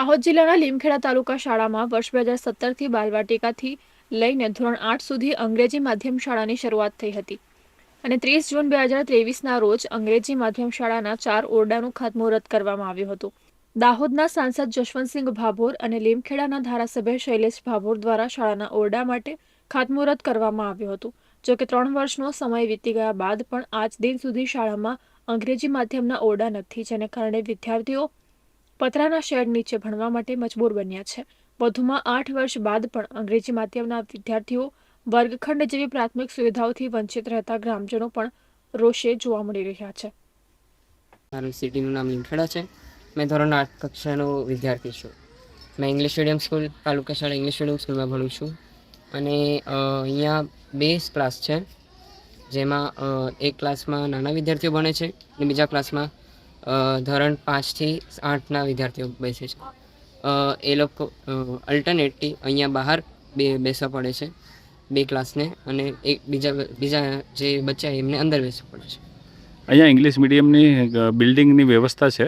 દાહોદ જિલ્લાના લીમખેડા તાલુકા શાળામાં વર્ષ બે હજાર સત્તરથી બાલવાટિકાથી લઈને ધોરણ આઠ સુધી અંગ્રેજી માધ્યમ શાળાની શરૂઆત થઈ હતી. અને ત્રીસ જૂન બે હજાર ત્રેવીસના રોજ અંગ્રેજી માધ્યમ શાળાના ચાર ઓરડાનું ખાતમુહૂર્ત કરવામાં આવ્યું હતું. દાહોદના સાંસદ જશવંતસિંહ ભાભોર અને લીમખેડાના ધારાસભ્ય શૈલેષ ભાભોર દ્વારા શાળાના ઓરડા માટે ખાતમુહૂર્ત કરવામાં આવ્યું હતું. જોકે ત્રણ વર્ષનો સમય વીતી ગયા બાદ પણ આજ દિન સુધી શાળામાં અંગ્રેજી માધ્યમના ઓરડા નથી, જેને કારણે વિદ્યાર્થીઓ પતરાના શેડ નીચે ભણવા માટે મજબૂર બન્યા છે. વધુમાં આઠ વર્ષ બાદ પણ અંગ્રેજી માધ્યમના વિદ્યાર્થીઓ વર્ગખંડ જેવી પ્રાથમિક સુવિધાઓથી વંચિત રહેતા ગ્રામજનો પણ રોષે જોવા મળી રહ્યા છે. મારું સિટીનું નામ લીમખેડા છે. મેં ધોરણ આઠ કક્ષાનો વિદ્યાર્થી છું. મેં English medium school, taluka English medium સ્કૂલમાં ભણું છું. અને અહીંયા બે ક્લાસ છે, જેમાં એક ક્લાસમાં નાના વિદ્યાર્થીઓ ભણે છે અને બીજા ક્લાસમાં ધોરણ પાંચથી આઠના વિદ્યાર્થીઓ બેસે છે. એ લોકો અલ્ટરનેટલી અહીંયા બહાર બે, બેસવા પડે છે, બે ક્લાસને અને એક બીજા બીજા જે બચ્ચા એમને અંદર બેસવું પડે છે. અહીંયા ઇંગ્લિશ મીડિયમની બિલ્ડિંગની વ્યવસ્થા છે.